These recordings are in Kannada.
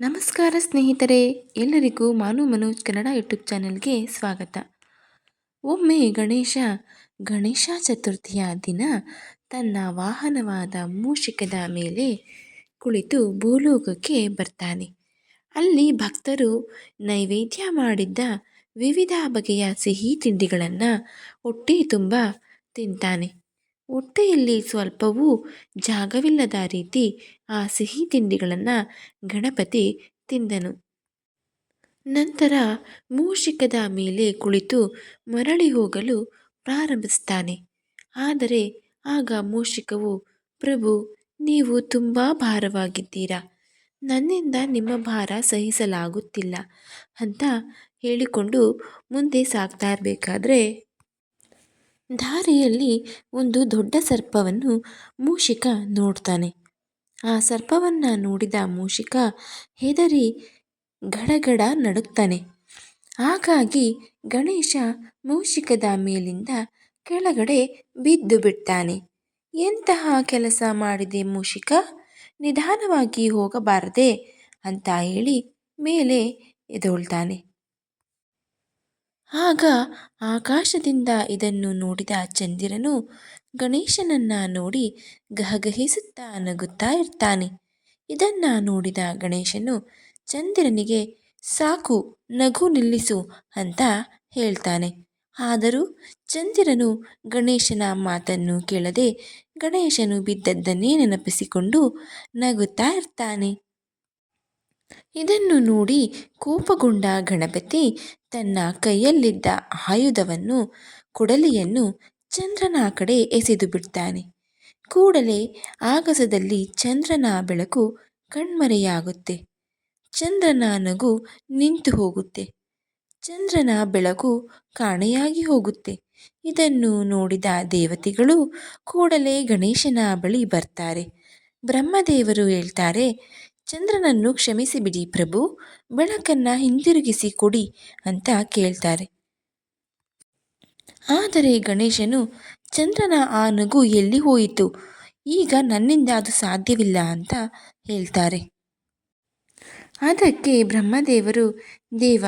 ನಮಸ್ಕಾರ ಸ್ನೇಹಿತರೆ, ಎಲ್ಲರಿಗೂ ಮಾನು ಮನೋಜ್ ಕನ್ನಡ ಯೂಟ್ಯೂಬ್ ಚಾನೆಲ್ಗೆ ಸ್ವಾಗತ. ಒಮ್ಮೆ ಗಣೇಶ ಗಣೇಶ ಚತುರ್ಥಿಯ ದಿನ ತನ್ನ ವಾಹನವಾದ ಮೂಷಿಕದ ಮೇಲೆ ಕುಳಿತು ಭೂಲೋಕಕ್ಕೆ ಬರ್ತಾನೆ. ಅಲ್ಲಿ ಭಕ್ತರು ನೈವೇದ್ಯ ಮಾಡಿದ್ದ ವಿವಿಧ ಬಗೆಯ ಸಿಹಿ ತಿಂಡಿಗಳನ್ನು ಹೊಟ್ಟೆ ತುಂಬ ತಿಂತಾನೆ. ಹೊಟ್ಟೆಯಲ್ಲಿ ಸ್ವಲ್ಪವೂ ಜಾಗವಿಲ್ಲದ ರೀತಿ ಆ ಸಿಹಿ ತಿಂಡಿಗಳನ್ನು ಗಣಪತಿ ತಿಂದನು. ನಂತರ ಮೂಷಿಕದ ಮೇಲೆ ಕುಳಿತು ಮರಳಿ ಹೋಗಲು ಪ್ರಾರಂಭಿಸ್ತಾನೆ. ಆದರೆ ಆಗ ಮೂಷಿಕವು, ಪ್ರಭು, ನೀವು ತುಂಬ ಭಾರವಾಗಿದ್ದೀರಾ. ನನ್ನಿಂದ ನಿಮ್ಮ ಭಾರ ಸಹಿಸಲಾಗುತ್ತಿಲ್ಲ ಅಂತ ಹೇಳಿಕೊಂಡು ಮುಂದೆ ಸಾಗ್ತಾ ಇರಬೇಕಾದ್ರೆ ದಾರಿಯಲ್ಲಿ ಒಂದು ದೊಡ್ಡ ಸರ್ಪವನ್ನು ಮೂಷಿಕ ನೋಡ್ತಾನೆ. ಆ ಸರ್ಪವನ್ನು ನೋಡಿದ ಮೂಷಿಕ ಹೆದರಿ ಗಡಗಡ ನಡುಗ್ತಾನೆ. ಹಾಗಾಗಿ ಗಣೇಶ ಮೂಷಿಕದ ಮೇಲಿಂದ ಕೆಳಗಡೆ ಬಿದ್ದು ಬಿಡ್ತಾನೆ. ಎಂತಹ ಕೆಲಸ ಮಾಡಿದೆ ಮೂಷಿಕ? ನಿಧಾನವಾಗಿ ಹೋಗಬಾರದೆ ಅಂತ ಹೇಳಿ ಮೇಲೆ ಎದೊಳ್ತಾನೆ. ಆಗ ಆಕಾಶದಿಂದ ಇದನ್ನು ನೋಡಿದ ಚಂದಿರನು ಗಣೇಶನನ್ನ ನೋಡಿ ಗಹಗಹಿಸುತ್ತಾ ನಗುತ್ತಾ ಇರ್ತಾನೆ. ಇದನ್ನ ನೋಡಿದ ಗಣೇಶನು ಚಂದಿರನಿಗೆ, ಸಾಕು, ನಗು ನಿಲ್ಲಿಸು ಅಂತ ಹೇಳ್ತಾನೆ. ಆದರೂ ಚಂದಿರನು ಗಣೇಶನ ಮಾತನ್ನು ಕೇಳದೆ ಗಣೇಶನು ಬಿದ್ದದ್ದನ್ನೇ ನೆನಪಿಸಿಕೊಂಡು ನಗುತ್ತಾ ಇರ್ತಾನೆ. ಇದನ್ನು ನೋಡಿ ಕೋಪಗೊಂಡ ಗಣಪತಿ ತನ್ನ ಕೈಯಲ್ಲಿದ್ದ ಆಯುಧವನ್ನು, ಕೊಡಲಿಯನ್ನು ಚಂದ್ರನ ಕಡೆ ಎಸೆದು ಬಿಡ್ತಾನೆ. ಕೂಡಲೇ ಆಗಸದಲ್ಲಿ ಚಂದ್ರನ ಬೆಳಕು ಕಣ್ಮರೆಯಾಗುತ್ತೆ. ಚಂದ್ರನ ನಗು ನಿಂತು ಹೋಗುತ್ತೆ. ಚಂದ್ರನ ಬೆಳಕು ಕಾಣೆಯಾಗಿ ಹೋಗುತ್ತೆ. ಇದನ್ನು ನೋಡಿದ ದೇವತೆಗಳು ಕೂಡಲೇ ಗಣೇಶನ ಬಳಿ ಬರ್ತಾರೆ. ಬ್ರಹ್ಮದೇವರು ಹೇಳ್ತಾರೆ ಚಂದ್ರನನ್ನು ಕ್ಷಮಿಸಿಬಿಡಿ ಪ್ರಭು, ಬೆಳಕನ್ನ ಹಿಂದಿರುಗಿಸಿ ಕೊಡಿ ಅಂತ ಕೇಳ್ತಾರೆ. ಆದರೆ ಗಣೇಶನು, ಚಂದ್ರನ ಆ ನಗು ಎಲ್ಲಿ ಹೋಯಿತು? ಈಗ ನನ್ನಿಂದ ಅದು ಸಾಧ್ಯವಿಲ್ಲ ಅಂತ ಹೇಳ್ತಾರೆ. ಅದಕ್ಕೆ ಬ್ರಹ್ಮದೇವರು, ದೇವ,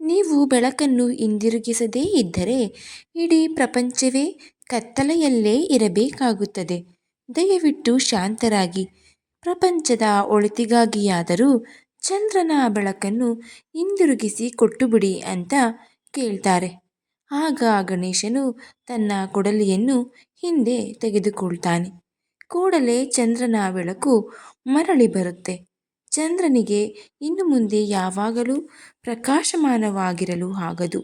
ನೀವು ಬೆಳಕನ್ನು ಹಿಂದಿರುಗಿಸದೇ ಇದ್ದರೆ ಇಡೀ ಪ್ರಪಂಚವೇ ಕತ್ತಲೆಯಲ್ಲೇ ಇರಬೇಕಾಗುತ್ತದೆ. ದಯವಿಟ್ಟು ಶಾಂತರಾಗಿ ಪ್ರಪಂಚದ ಒಳಿತಿಗಾಗಿಯಾದರೂ ಚಂದ್ರನ ಬೆಳಕನ್ನು ಹಿಂದಿರುಗಿಸಿ ಕೊಟ್ಟುಬಿಡಿ ಅಂತ ಕೇಳ್ತಾರೆ. ಆಗ ಗಣೇಶನು ತನ್ನ ಕೊಡಲಿಯನ್ನು ಹಿಂದೆ ತೆಗೆದುಕೊಳ್ತಾನೆ. ಕೂಡಲೇ ಚಂದ್ರನ ಬೆಳಕು ಮರಳಿ ಬರುತ್ತೆ. ಚಂದ್ರನಿಗೆ ಇನ್ನು ಮುಂದೆ ಯಾವಾಗಲೂ ಪ್ರಕಾಶಮಾನವಾಗಿರಲು ಆಗದು.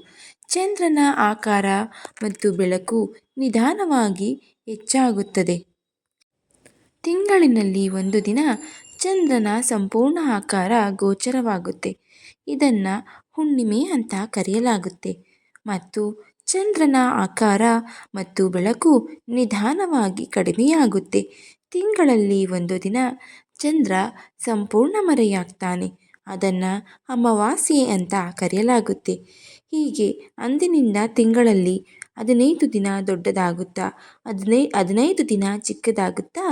ಚಂದ್ರನ ಆಕಾರ ಮತ್ತು ಬೆಳಕು ನಿಧಾನವಾಗಿ ಹೆಚ್ಚಾಗುತ್ತದೆ. ತಿಂಗಳಿನಲ್ಲಿ ಒಂದು ದಿನ ಚಂದ್ರನ ಸಂಪೂರ್ಣ ಆಕಾರ ಗೋಚರವಾಗುತ್ತೆ. ಇದನ್ನು ಹುಣ್ಣಿಮೆ ಅಂತ ಕರೆಯಲಾಗುತ್ತೆ. ಮತ್ತು ಚಂದ್ರನ ಆಕಾರ ಮತ್ತು ಬೆಳಕು ನಿಧಾನವಾಗಿ ಕಡಿಮೆಯಾಗುತ್ತೆ. ತಿಂಗಳಲ್ಲಿ ಒಂದು ದಿನ ಚಂದ್ರ ಸಂಪೂರ್ಣ ಮರೆಯಾಗ್ತಾನೆ. ಅದನ್ನು ಅಮಾವಾಸ್ಯೆ ಅಂತ ಕರೆಯಲಾಗುತ್ತೆ. ಹೀಗೆ ಅಂದಿನಿಂದ ತಿಂಗಳಲ್ಲಿ ಹದಿನೈದು ದಿನ ದೊಡ್ಡದಾಗುತ್ತಾ, ಹದಿನೈ, ಹದಿನೈದು ದಿನ ಚಿಕ್ಕದಾಗುತ್ತಾ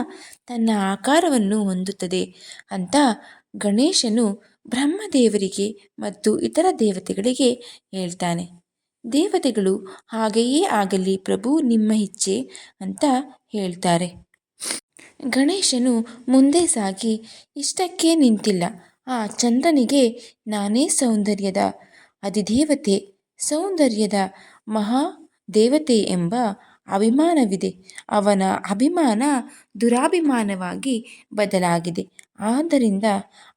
ತನ್ನ ಆಕಾರವನ್ನು ಹೊಂದುತ್ತದೆ. ಅಂತ ಗಣೇಶನು ಬ್ರಹ್ಮದೇವರಿಗೆ ಮತ್ತು ಇತರ ದೇವತೆಗಳಿಗೆ ಹೇಳ್ತಾನೆ. ದೇವತೆಗಳು ಹಾಗೆಯೇ ಆಗಲಿ ಪ್ರಭು ನಿಮ್ಮ ಇಚ್ಛೆ ಅಂತ ಹೇಳ್ತಾರೆ. ಗಣೇಶನು ಮುಂದೆ ಸಾಗಿ, ಇಷ್ಟಕ್ಕೆ ನಿಂತಿಲ್ಲ. ಆ ಚಂದ್ರನಿಗೆ ನಾನೇ ಸೌಂದರ್ಯದ ಅಧಿದೇವತೆ ಸೌಂದರ್ಯದ ಮಹಾ ದೇವತೆ ಎಂಬ ಅಭಿಮಾನವಿದೆ. ಅವನ ಅಭಿಮಾನ ದುರಾಭಿಮಾನವಾಗಿ ಬದಲಾಗಿದೆ. ಆದ್ದರಿಂದ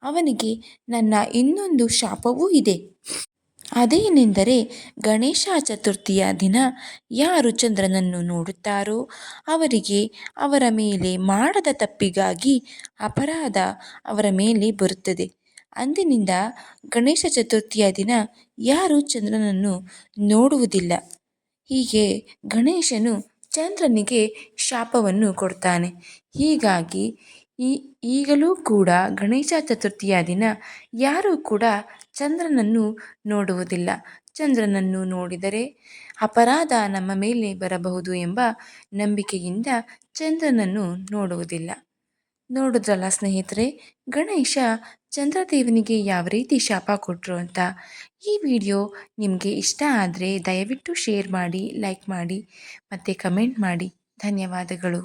ಅವನಿಗೆ ನನ್ನ ಇನ್ನೊಂದು ಶಾಪವೂ ಇದೆ. ಅದೇನೆಂದರೆ ಗಣೇಶ ಚತುರ್ಥಿಯ ದಿನ ಯಾರು ಚಂದ್ರನನ್ನು ನೋಡುತ್ತಾರೋ ಅವರಿಗೆ ಅವರ ಮೇಲೆ ಮಾಡದ ತಪ್ಪಿಗಾಗಿ ಅಪರಾಧ ಅವರ ಮೇಲೆ ಬರುತ್ತದೆ. ಅಂದಿನಿಂದ ಗಣೇಶ ಚತುರ್ಥಿಯ ದಿನ ಯಾರು ಚಂದ್ರನನ್ನು ನೋಡುವುದಿಲ್ಲ. ಹೀಗೆ ಗಣೇಶನು ಚಂದ್ರನಿಗೆ ಶಾಪವನ್ನು ಕೊಡ್ತಾನೆ. ಹೀಗಾಗಿ ಈ ಈಗಲೂ ಕೂಡ ಗಣೇಶ ಚತುರ್ಥಿಯ ದಿನ ಯಾರೂ ಕೂಡ ಚಂದ್ರನನ್ನು ನೋಡುವುದಿಲ್ಲ. ಚಂದ್ರನನ್ನು ನೋಡಿದರೆ ಅಪರಾಧ ನಮ್ಮ ಮೇಲೆ ಬರಬಹುದು ಎಂಬ ನಂಬಿಕೆಯಿಂದ ಚಂದ್ರನನ್ನು ನೋಡುವುದಿಲ್ಲ. ನೋಡಿದ್ರಲ್ಲ ಸ್ನೇಹಿತರೆ? ಗಣೇಶ ಚಂದ್ರದೇವನಿಗೆ ಯಾವ ರೀತಿ ಶಾಪ ಕೊಟ್ಟರು ಅಂತ? ಈ ವಿಡಿಯೋ ನಿಮಗೆ ಇಷ್ಟ ಆದರೆ ದಯವಿಟ್ಟು ಶೇರ್ ಮಾಡಿ, ಲೈಕ್ ಮಾಡಿ ಮತ್ತು ಕಮೆಂಟ್ ಮಾಡಿ. ಧನ್ಯವಾದಗಳು.